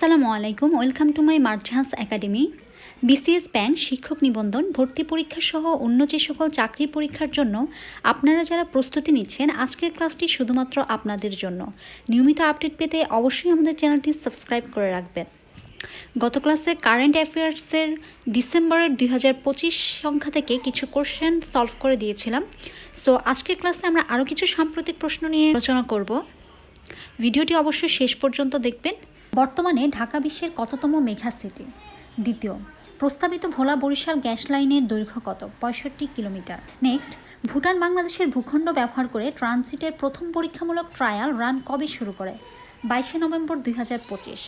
আসসালামু আলাইকুম, welcome to my মার্জাহাস academy. BCS bank শিক্ষক নিবন্ধন, ভর্তি পরীক্ষা সহ অন্য যে সকল চাকরি পরীক্ষার জন্য আপনারা যারা প্রস্তুতি নিচ্ছেন, আজকের ক্লাসটি শুধুমাত্র আপনাদের জন্য। নিয়মিত আপডেট পেতে অবশ্যই আমাদের চ্যানেলটি সাবস্ক্রাইব করে রাখবেন। গত ক্লাসে কারেন্ট অ্যাফেয়ার্সের ডিসেম্বরের দুই হাজার পঁচিশ সংখ্যা থেকে কিছু কোশ্চেন সলভ করে দিয়েছিলাম। সো, আজকের ক্লাসে আমরা আরও কিছু সাম্প্রতিক প্রশ্ন নিয়ে আলোচনা করব। ভিডিওটি অবশ্যই শেষ পর্যন্ত দেখবেন। বর্তমানে ঢাকা বিশ্বের কততম মেঘা সিটি দ্বিতীয়, প্রস্তাবিত ভোলা বরিশাল গ্যাস লাইনের দৈর্ঘ্য কত? পঁয়ষট্টি কিলোমিটার। নেক্সট, ভুটান বাংলাদেশের ভূখণ্ড ব্যবহার করে ট্রানজিটের প্রথম পরীক্ষামূলক ট্রায়াল রান কবে শুরু করে? বাইশে নভেম্বর দুই হাজার পঁচিশ।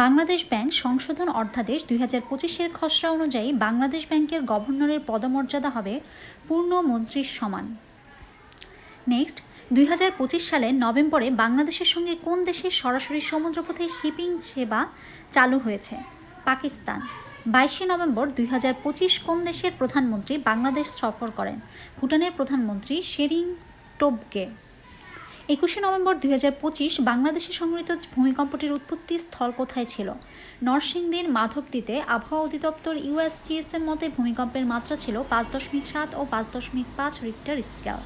বাংলাদেশ ব্যাংক সংশোধন অর্ধাদেশ দুই হাজার পঁচিশের খসড়া অনুযায়ী বাংলাদেশ ব্যাংকের গভর্নরের পদমর্যাদা হবে পূর্ণ মন্ত্রীর সমান। নেক্সট দুই হাজার পঁচিশ সালের নভেম্বরে বাংলাদেশের সঙ্গে কোন দেশের সরাসরি সমুদ্রপথে শিপিং সেবা চালু হয়েছে? পাকিস্তান। বাইশে নভেম্বর দুই হাজার পঁচিশ কোন দেশের প্রধানমন্ত্রী বাংলাদেশ সফর করেন? ভুটানের প্রধানমন্ত্রী শেরিং টোবকে। একুশে নভেম্বর দুই হাজার পঁচিশ বাংলাদেশে সংঘটিত ভূমিকম্পটির উৎপত্তি স্থল কোথায় ছিল? নরসিংদীর মাধবদীতে আবহাওয়া অধিদপ্তর ইউএসজিএস এর মতে ভূমিকম্পের মাত্রা ছিল পাঁচ দশমিক সাত ও পাঁচ দশমিক পাঁচ রিক্টার স্কেল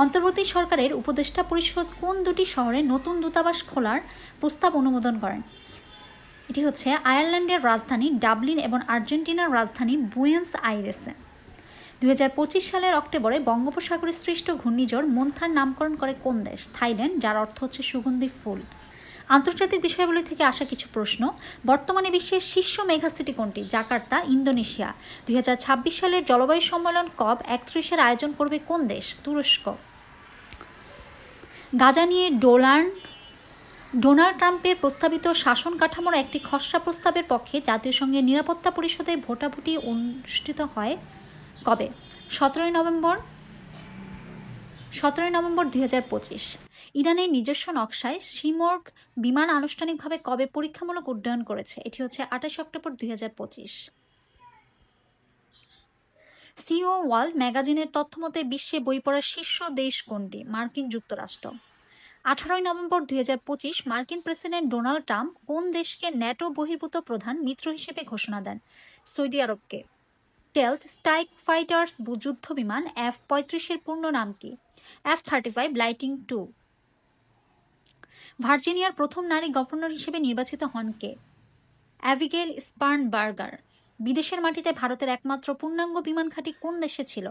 অন্তর্বর্তী সরকারের উপদেষ্টা পরিষদ কোন দুটি শহরে নতুন দূতাবাস খোলার প্রস্তাব অনুমোদন করেন? এটি হচ্ছে আয়ারল্যান্ডের রাজধানী ডাবলিন এবং আর্জেন্টিনার রাজধানী বুয়েন্স আইরেসে। দু হাজার পঁচিশ সালের অক্টোবরে বঙ্গোপসাগরে সৃষ্ট ঘূর্ণিঝড় মন্থার নামকরণ করে কোন দেশ? থাইল্যান্ড, যার অর্থ হচ্ছে সুগন্ধি ফুল। আন্তর্জাতিক বিষয়গুলি থেকে আসা কিছু প্রশ্ন। বর্তমানে বিশ্বের শীর্ষ মেগাসিটি কোনটি? Jakarta, Indonesia. দুই হাজার ছাব্বিশ সালের জলবায়ু সম্মেলন কব একত্রিশের আয়োজন করবে কোন দেশ? তুরস্ক। গাজা নিয়ে ডোলার ডোনাল্ড ট্রাম্পের প্রস্তাবিত শাসন কাঠামোর একটি খসড়া প্রস্তাবের পক্ষে জাতীয় সংঘের নিরাপত্তা পরিষদে ভোটাভুটি অনুষ্ঠিত হয় কবে? সতেরোই নভেম্বর সতেরোই নভেম্বর দুই পঁচিশ। ইরানের নিজস্ব নকশায় সিমর্গ বিমান আনুষ্ঠানিকভাবে কবে পরীক্ষামূলক উড্ডয়ন করেছে, এটি হচ্ছে আঠাশে অক্টোবর দুই হাজার পঁচিশ। সিও ওয়ার্ল্ড ম্যাগাজিনের তথ্যমতে বিশ্বে বই পড়ার শীর্ষ দেশ কোনটি? মার্কিন যুক্তরাষ্ট্র। আঠারোই নভেম্বর দুই পঁচিশ, মার্কিন প্রেসিডেন্ট ডোনাল্ড ট্রাম্প কোন দেশকে ন্যাটো বহির্ভূত প্রধান মিত্র হিসেবে ঘোষণা দেন? সৌদি আরবকে। টেলথ স্ট্রাইক ফাইটার্স যুদ্ধ বিমান এফ পঁয়ত্রিশের পূর্ণ নাম কি? F thirty five Lightning two ভার্জিনিয়ার প্রথম নারী গভর্নর হিসেবে নির্বাচিত হন কে? অ্যাভিগেল স্পার্নবার্গার। বিদেশের মাটিতে ভারতের একমাত্র পূর্ণাঙ্গ বিমান ঘাঁটি কোন দেশে ছিল?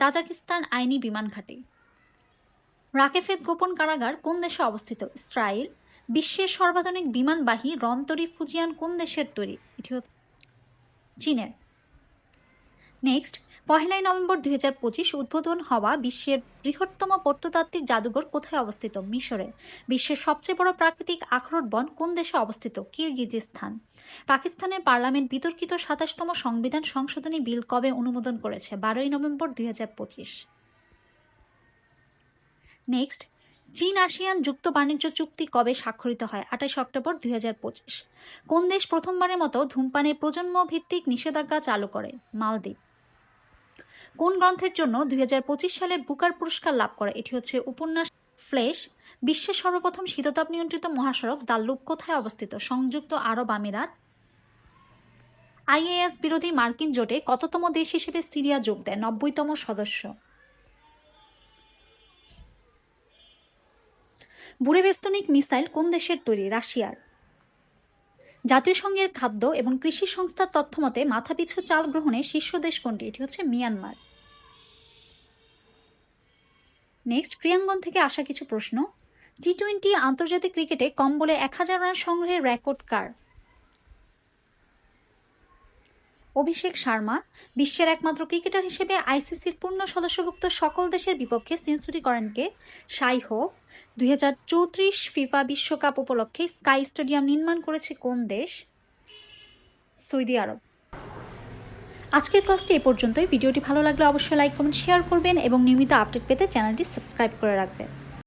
তাজাকিস্তান আইনি বিমান ঘাঁটি। রাকেফেদ গোপন কারাগার কোন দেশে অবস্থিত? ইসরায়েল বিশ্বের সর্বাধুনিক বিমানবাহী রন্তরি ফুজিয়ান কোন দেশের তৈরি? এটি চীনের। নেক্সট পহেলাই নভেম্বর দুই হাজার পঁচিশ উদ্বোধন হওয়া বিশ্বের বৃহত্তম প্রত্নতাত্ত্বিক জাদুঘর কোথায় অবস্থিত? মিশরে বিশ্বের সবচেয়ে বড় প্রাকৃতিক আখরোট বন কোন দেশে অবস্থিত? কিরগিজিস্তান। পাকিস্তানের পার্লামেন্ট বিতর্কিত সাতাশতম সংবিধান সংশোধনী বিল কবে অনুমোদন করেছে? বারোই নভেম্বর দুই হাজার পঁচিশ। নেক্সট চীন আসিয়ান যুক্ত বাণিজ্য চুক্তি কবে স্বাক্ষরিত হয়? আঠাশ অক্টোবর দুই হাজার পঁচিশ। কোন দেশ প্রথমবারের মতো ধূমপানের প্রজন্ম ভিত্তিক নিষেধাজ্ঞা চালু করে? মালদ্বীপ। কোন গ্রন্থের জন্য দুই হাজার পঁচিশ সালের বুকার পুরস্কার লাভ করে? এটি হচ্ছে উপন্যাস ফ্লেশ, বিশ্বের সর্বপ্রথম শীততাপ নিয়ন্ত্রিত মহাসড়ক দাল্লুক কোথায় অবস্থিত? সংযুক্ত আরব আমিরাত। আইএএস বিরোধী মার্কিন জোটে কততম দেশ হিসেবে সিরিয়া যোগ দেয়? নব্বইতম সদস্য। বুড়েবেস্তনিক মিসাইল কোন দেশের তৈরি? রাশিয়ার। জাতীয় সংঘের খাদ্য এবং কৃষি সংস্থার তথ্যমতে মাথাপিছু চাল গ্রহণে শীর্ষ দেশ কোনটি? এটি হচ্ছে মিয়ানমার। নেক্সট, ক্রিয়াঙ্গন থেকে আসা কিছু প্রশ্ন। টি টোয়েন্টি আন্তর্জাতিক ক্রিকেটে কম বলে এক হাজার রান সংগ্রহের রেকর্ড কার? অভিষেক শর্মা, বিশ্বের একমাত্র ক্রিকেটার হিসেবে আইসিসির পূর্ণ সদস্যভুক্ত সকল দেশের বিপক্ষে সেঞ্চুরি করেন কে? সাই হোক। দুই হাজার চৌত্রিশ ফিফা বিশ্বকাপ উপলক্ষে স্কাই স্টেডিয়াম নির্মাণ করেছে কোন দেশ? সৌদি আরব। আজকের ক্লাসটি এ পর্যন্তই। ভিডিওটি ভালো লাগলে অবশ্যই লাইক, কমেন্ট, শেয়ার করবেন এবং নিয়মিত আপডেট পেতে চ্যানেলটি সাবস্ক্রাইব করে রাখবেন।